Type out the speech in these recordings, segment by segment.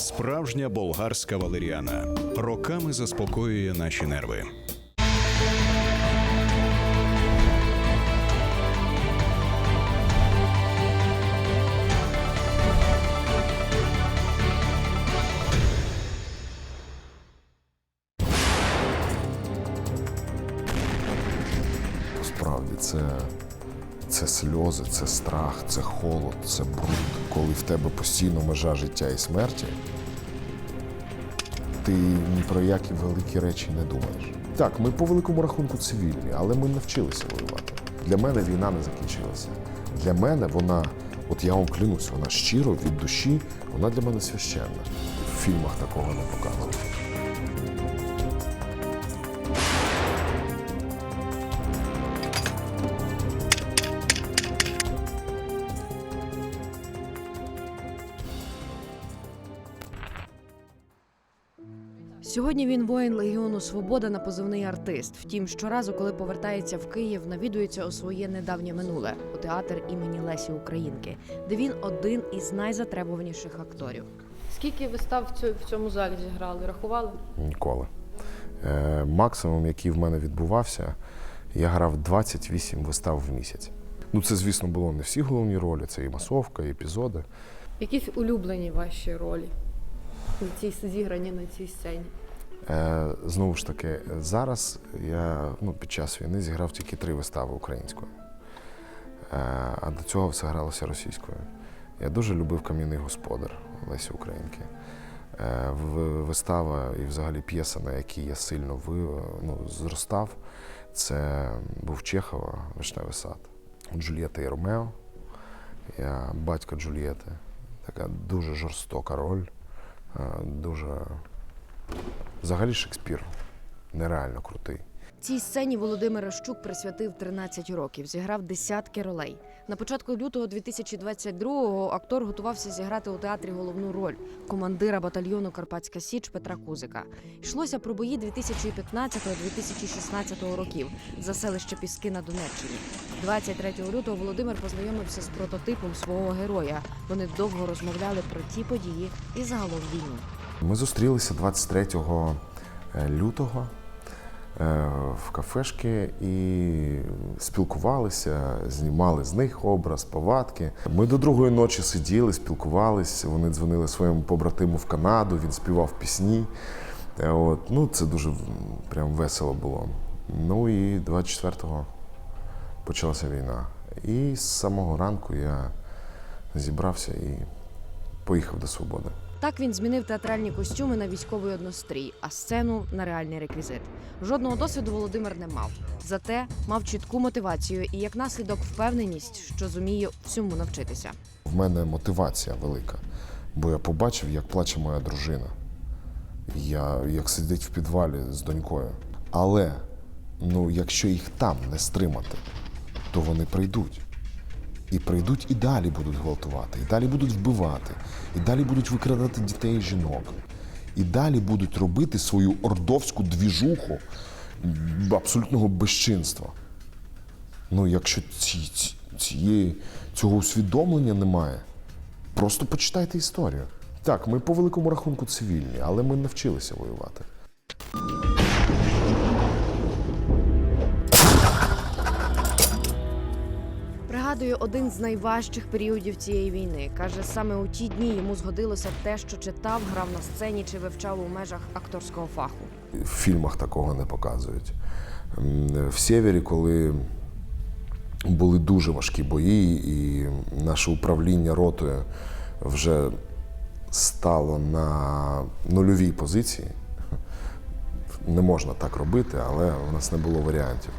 Справжня болгарська валеріана роками заспокоює наші нерви. Справді, це, це сльози, це страх, це холод, це бруд. Коли в тебе постійно межа життя і смерті, ти ні про які великі речі не думаєш. Так, ми по великому рахунку цивільні, але ми навчилися воювати. Для мене війна не закінчилася. Для мене вона, от я вам клянусь, вона щиро від душі, вона для мене священна. В фільмах такого не показують. Сьогодні він воїн Легіону Свобода на позивний артист. Втім, щоразу, коли повертається в Київ, навідується у своє недавнє минуле у театр імені Лесі Українки, де він один із найзатребуваніших акторів. Скільки вистав в цьому залі зіграли? Рахували? Ніколи. Е, максимум, який в мене відбувався, я грав 28 вистав в місяць. Ну, це, звісно, було не всі головні ролі, це і масовка, і епізоди. Якісь улюблені ваші ролі на цій зіграні на цій сцені? Е, знову ж таки, зараз я ну, під час війни зіграв тільки три вистави українською, е, а до цього все гралося російською. Я дуже любив Кам'яний господар Лесі Українки. Е, вистава і взагалі п'єса, на якій я сильно ну, зростав, це був Чехова Вишневий сад. Джульєта і Ромео. Я батько Джульєти. Така дуже жорстока роль, дуже Взагалі Шекспір нереально крутий. Цій сцені Володимир Рощук присвятив 13 років, зіграв десятки ролей. На початку лютого 2022-го актор готувався зіграти у театрі головну роль командира батальйону Карпатська Січ Петра Кузика. Йшлося про бої 2015-2016 років за селище Піски на Донеччині. 23 лютого Володимир познайомився з прототипом свого героя. Вони довго розмовляли про ті події і загалом війну. Ми зустрілися 23 лютого е, в кафешки і спілкувалися, знімали з них образ, повадки. Ми до другої ночі сиділи, спілкувалися. Вони дзвонили своєму побратиму в Канаду, він співав пісні. Е, От. Ну, це дуже прям весело було. Ну і 24-го почалася війна. І з самого ранку я зібрався і поїхав до свободи. Так він змінив театральні костюми на військовий однострій, а сцену на реальний реквізит. Жодного досвіду Володимир не мав. Зате мав чітку мотивацію і як наслідок впевненість, що зуміє всьому навчитися. В мене мотивація велика, бо я побачив, як плаче моя дружина. Я як сидить в підвалі з донькою. Але ну, якщо їх там не стримати, то вони прийдуть. І прийдуть і далі будуть гвалтувати, і далі будуть вбивати, і далі будуть викрадати дітей і жінок. І далі будуть робити свою ордовську двіжуху абсолютного безчинства. Ну, якщо ці, ці, цієї, цього усвідомлення немає, просто почитайте історію. Так, ми по великому рахунку цивільні, але ми навчилися воювати. Пригадує один з найважчих періодів цієї війни. каже, саме у ті дні йому згодилося те, що читав, грав на сцені чи вивчав у межах акторського фаху. В фільмах такого не показують. В Сєвєрі, коли були дуже важкі бої, і наше управління ротою вже стало на нульовій позиції. Не можна так робити, але у нас не було варіантів.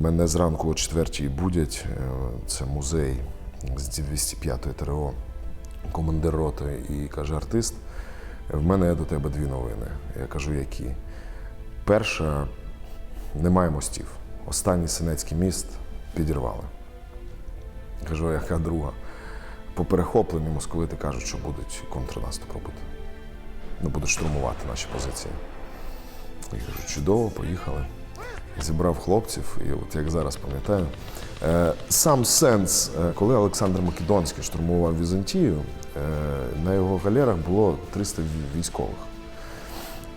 Мене зранку о четвертій будять. е, Це музей з 205-ї ТРО, командир роти і каже артист. В мене до тебе дві новини. Я кажу, які. Перша немає мостів. Останній Синецький міст підірвали. Кажу, яка друга? По перехопленню московити кажуть, що будуть контрнаступ робити. Ну, будуть штурмувати наші позиції. Я кажу, чудово, поїхали. Зібрав хлопців, і от як зараз пам'ятаю. Е, Сам сенс, е, коли Олександр Македонський штурмував Візантію, е, на його галерах було 300 військових.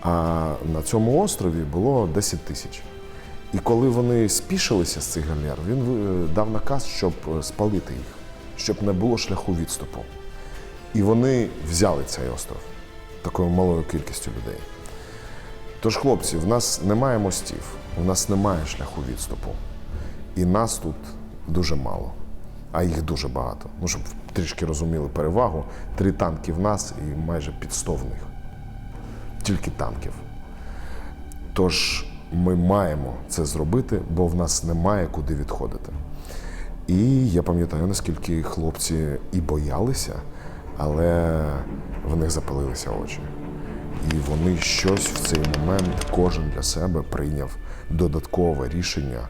А на цьому острові було 10 тисяч. І коли вони спішилися з цих галер, він дав наказ, щоб спалити їх, щоб не було шляху відступу. І вони взяли цей остров такою малою кількістю людей. Тож, хлопці, в нас немає мостів, в нас немає шляху відступу. І нас тут дуже мало, а їх дуже багато. Ну, щоб трішки розуміли перевагу, три танки в нас і майже під 100 в них. Тільки танків. Тож ми маємо це зробити, бо в нас немає куди відходити. І я пам'ятаю, наскільки хлопці і боялися, але в них запалилися очі. І вони щось в цей момент, кожен для себе прийняв додаткове рішення,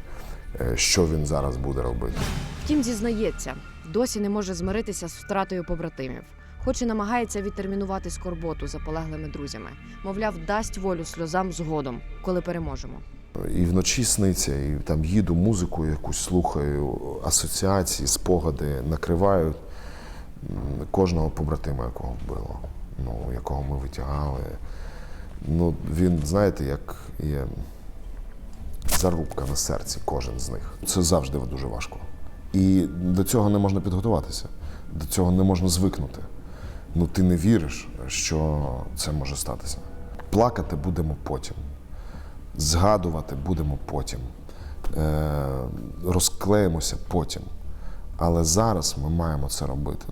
е, що він зараз буде робити. Втім, зізнається, досі не може змиритися з втратою побратимів. Хоч і намагається відтермінувати скорботу за полеглими друзями. Мовляв, дасть волю сльозам згодом, коли переможемо. І вночі сниться, і там їду музику якусь слухаю, асоціації, спогади накривають кожного побратима, якого вбило, ну, якого ми витягали. Ну, він, знаєте, як є зарубка на серці, кожен з них. Це завжди дуже важко. І до цього не можна підготуватися, до цього не можна звикнути. Ну, ти не віриш, що це може статися. Плакати будемо потім згадувати будемо потім, е, розклеїмося потім. Але зараз ми маємо це робити.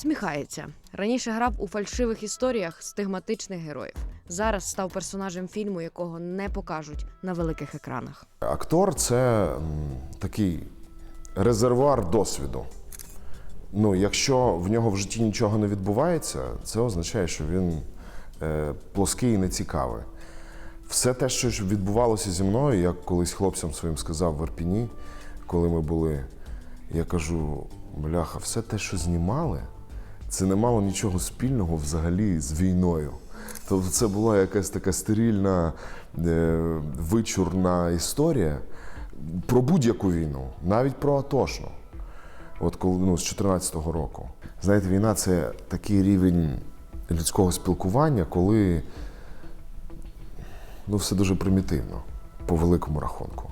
Сміхається. Раніше грав у фальшивих історіях стигматичних героїв. Зараз став персонажем фільму, якого не покажуть на великих екранах. Актор це такий резервуар досвіду. Ну, якщо в нього в житті нічого не відбувається, це означає, що він е, плоский і нецікавий. Все те, що відбувалося зі мною, я колись хлопцям своїм сказав в Арпіні, коли ми були, я кажу: бляха, все те, що знімали, це не мало нічого спільного взагалі з війною. Тобто це була якась така стерильна, е, вичурна історія про будь-яку війну, навіть про Атошну. От коли ну, з 14-го року. Знаєте, війна це такий рівень людського спілкування, коли ну, все дуже примітивно, по великому рахунку.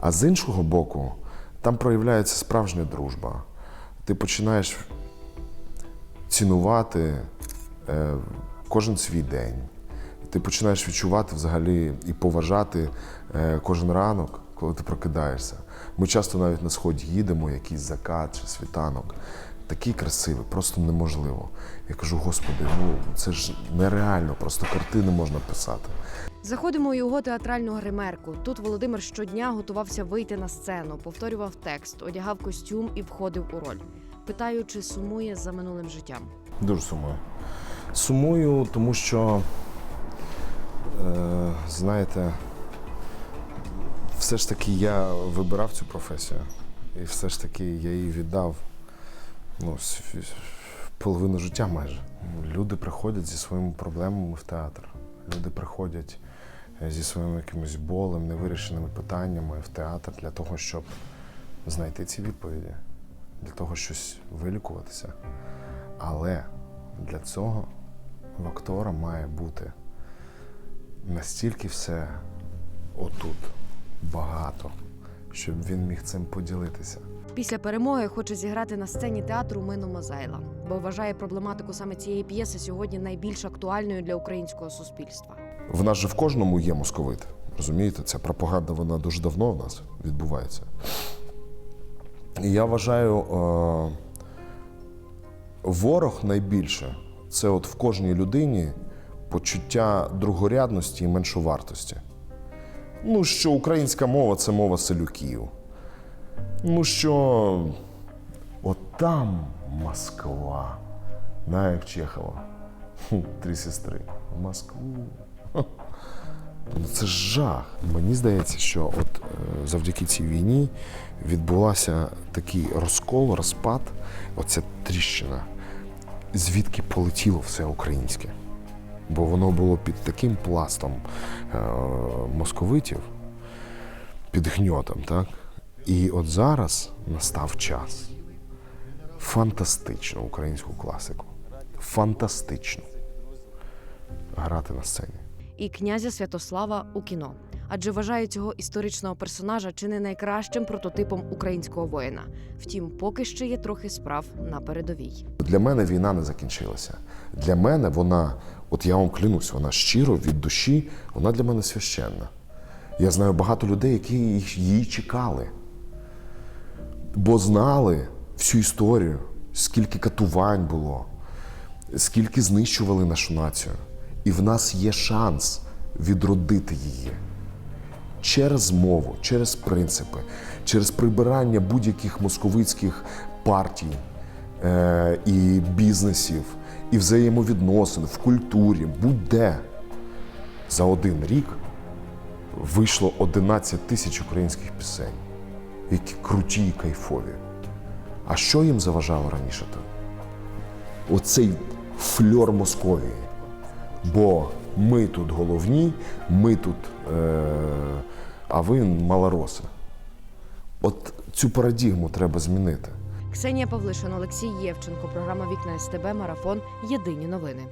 А з іншого боку, там проявляється справжня дружба. Ти починаєш цінувати е, кожен свій день. Ти починаєш відчувати взагалі і поважати е, кожен ранок, коли ти прокидаєшся. Ми часто навіть на сході їдемо, якийсь закат чи світанок. Такий красивий, просто неможливо. Я кажу, господи, ну це ж нереально, просто картини можна писати. Заходимо у його театральну гримерку. Тут Володимир щодня готувався вийти на сцену, повторював текст, одягав костюм і входив у роль. Питаю, чи сумує за минулим життям. Дуже сумую. Сумую, тому що, е, знаєте, все ж таки я вибирав цю професію. І все ж таки я її віддав ну, половину життя майже. Люди приходять зі своїми проблемами в театр. Люди приходять е, зі своїми якимось болем, невирішеними питаннями в театр для того, щоб знайти ці відповіді, для того, щось вилікуватися. Але для цього в актора має бути настільки все отут багато, щоб він міг цим поділитися. Після перемоги хоче зіграти на сцені театру Мину Мазайла, бо вважає проблематику саме цієї п'єси сьогодні найбільш актуальною для українського суспільства. В нас же в кожному є московит. Розумієте, ця пропаганда вона дуже давно в нас відбувається. Я вважаю, е, ворог найбільше це от в кожній людині почуття другорядності і меншовартості. Ну, що українська мова це мова селюків. Ну що, от там Москва, на як Чехова. Три сестри. Москву. Це ж жах. Мені здається, що от е, завдяки цій війні відбулася такий розкол, розпад, оця тріщина. звідки полетіло все українське. Бо воно було під таким пластом е- московитів, під гньотом, так? І от зараз настав час. Фантастичну українську класику. Фантастичну. Грати на сцені. І князя Святослава у кіно. Адже вважає цього історичного персонажа чи не найкращим прототипом українського воїна. Втім, поки ще є трохи справ на передовій. Для мене війна не закінчилася. Для мене вона, от я вам клянусь, вона щиро від душі, вона для мене священна. Я знаю багато людей, які її чекали, бо знали всю історію, скільки катувань було, скільки знищували нашу націю. І в нас є шанс відродити її через мову, через принципи, через прибирання будь-яких московицьких партій е, і бізнесів, і взаємовідносин в культурі, будь-де. За один рік вийшло 11 тисяч українських пісень, які круті і кайфові. А що їм заважало раніше? то? Оцей фльор Московії. Бо ми тут головні, ми тут, е, а ви малороси. От цю парадігму треба змінити. Ксенія Павлишин, Олексій Євченко. Програма Вікна СТБ. Марафон. Єдині новини.